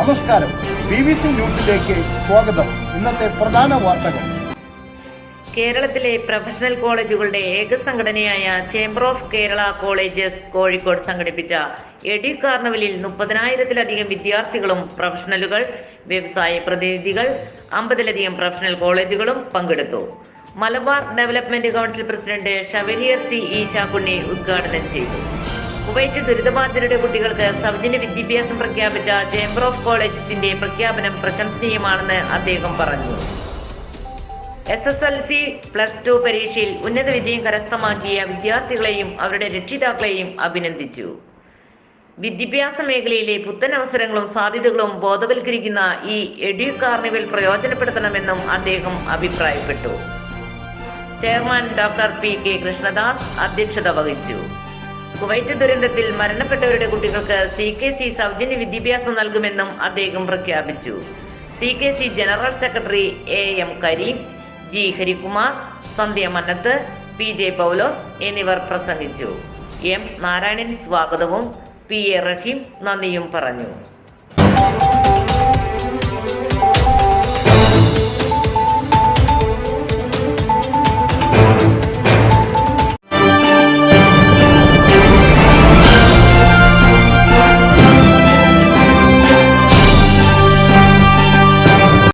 നമസ്കാരം. B B C ന്യൂസിലേക്ക് സ്വാഗതം. ഇന്നത്തെ പ്രധാന വാർത്തകൾ. കേരളത്തിലെ പ്രൊഫഷണൽ കോളേജുകളുടെ ഏക സംഘടനയായ chamber of Kerala colleges Kozhikode സംഘടിപ്പിച്ച എഡി കാർണവലിൽ മുപ്പതിനായിരത്തിലധികം വിദ്യാർത്ഥികളും പ്രൊഫഷണലുകൾ വ്യവസായ പ്രതിനിധികൾ അമ്പതിലധികം പ്രൊഫഷണൽ കോളേജുകളും പങ്കെടുത്തു. Malabar development council president chevalier C E Chakkunni ഉദ്ഘാടനം ചെയ്തു. കുവൈറ്റ് ദുരിതബാധിതരുടെ കുട്ടികൾക്ക് സൗജന്യ വിദ്യാഭ്യാസം പ്രഖ്യാപിച്ച ചേംബർ ഓഫ് കോളേജസിന്റെ പ്രഖ്യാപനം പ്രശംസനീയമാണെന്ന് അദ്ദേഹം പറഞ്ഞു. S S L C plus two പരീക്ഷയിൽ ഉന്നത വിജയം കരസ്ഥമാക്കിയ വിദ്യാർത്ഥികളെയും അവരുടെ രക്ഷിതാക്കളെയും അഭിനന്ദിച്ചു. വിദ്യാഭ്യാസ മേഖലയിലെ പുത്തൻ അവസരങ്ങളും സാധ്യതകളും ബോധവൽക്കരിക്കുന്ന ഈ എഡ്യു കാർണിവൽ പ്രയോജനപ്പെടുത്തണമെന്നും അദ്ദേഹം അഭിപ്രായപ്പെട്ടു. Chairman doctor P K Krishnadas അധ്യക്ഷത വഹിച്ചു. കുവൈറ്റ് ദുരന്തത്തിൽ മരണപ്പെട്ടവരുടെ കുട്ടികൾക്ക് സി കെ സി സൗജന്യ വിദ്യാഭ്യാസം നൽകുമെന്നും അദ്ദേഹം പ്രഖ്യാപിച്ചു. C K C general secretary A M Karim G Harikumar Sandhya Mannath P J Paulose എന്നിവർ പ്രസംഗിച്ചു. എം നാരായണൻ സ്വാഗതവും പി എ റഹീം നന്ദിയും പറഞ്ഞു.